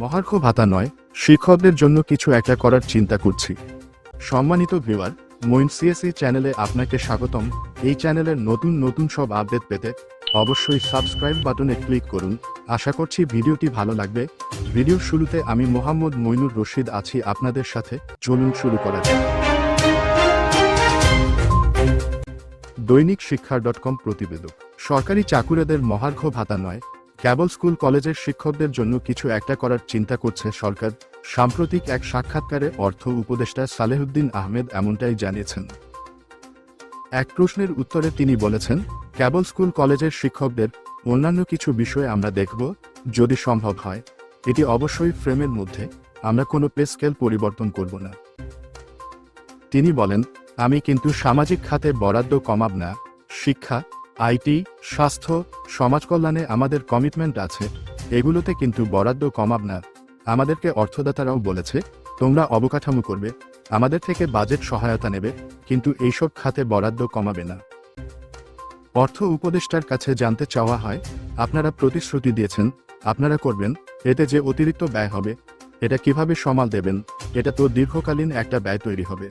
মহার্ঘ ভাতা নয়, শিক্ষকদের জন্য কিছু একটা করার চিন্তা করছি। সম্মানিত ভিউয়ার মইন সিএসি চ্যানেলে আপনাকে স্বাগতম। এই চ্যানেলের নতুন নতুন সব আপডেট পেতে অবশ্যই সাবস্ক্রাইব বাটনে ক্লিক করুন। আশা করছি ভিডিওটি ভালো লাগবে। ভিডিওর শুরুতে আমি মোহাম্মদ মইনুর রশিদ আছি আপনাদের সাথে। চলুন শুরু করা যাক। দৈনিক শিক্ষা ডট কম প্রতিবেদক। সরকারি চাকুরেদের মহার্ঘ ভাতা নয় কেবল স্কুল কলেজের শিক্ষকদের জন্য কিছু একটা করার চিন্তা করছে সরকার। সাম্প্রতিক এক সাক্ষাৎকারে অর্থ উপদেষ্টা সালেহুদ্দিন আহমেদ এমনটাই জানিয়েছেন। এক প্রশ্নের উত্তরে তিনি বলেছেন, কেবল স্কুল কলেজের শিক্ষকদের অন্যান্য কিছু বিষয়ে আমরা দেখব, যদি সম্ভব হয়। এটি অবশ্যই ফ্রেমের মধ্যে, আমরা কোনো পে স্কেল পরিবর্তন করব না। তিনি বলেন, আমি কিন্তু সামাজিক খাতে বরাদ্দ কমাব না। শিক্ষা আইটি, স্বাস্থ্য সমাজ কল্যাণে আমাদের কমিটমেন্ট আছে। এগুলোতে কিন্তু বরাদ্দ কমাব না আমাদেরকে অর্থদাতারাও বলেছে, তোমরা অবকাঠামো করবে, আমাদের থেকে বাজেট সহায়তা নেবে, কিন্তু এইসব খাতে বরাদ্দ কমাবে না। অর্থ উপদেষ্টার কাছে জানতে চাওয়া হয়, আপনারা প্রতিশ্রুতি দিয়েছেন, আপনারা করবেন, এতে যে অতিরিক্ত ব্যয় হবে, এটা কীভাবে সমাল দেবেন, এটা তো দীর্ঘকালীন একটা ব্যয় তৈরি হবে।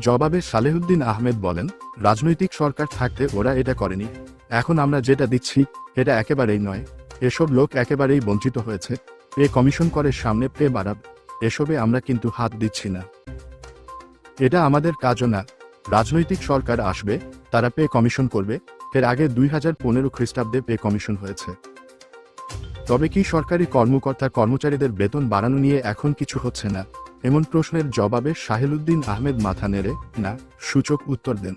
জবাবে সালেহুদ্দিন আহমেদ বলেন, রাজনৈতিক সরকার থাকতে ওরা এটা করেনি। এখন আমরা যেটা দিচ্ছি, এটা একেবারেই নয়। এসব লোক একেবারেই বঞ্চিত হয়েছে। পে কমিশন করে সামনে পে বাড়াব। এসবে আমরা কিন্তু হাত দিচ্ছি না। এটা আমাদের কাজও না। রাজনৈতিক সরকার আসবে, তারা পে কমিশন করবে। এর আগে দুই হাজার পনেরো খ্রিস্টাব্দে পে কমিশন হয়েছে। তবে কি সরকারি কর্মকর্তা কর্মচারীদের বেতন বাড়ানো নিয়ে এখন কিছু হচ্ছে না? এমন প্রশ্নের জবাবে শাহেলুদ্দিন আহমেদ মাথা নেড়ে না সূচক উত্তর দেন।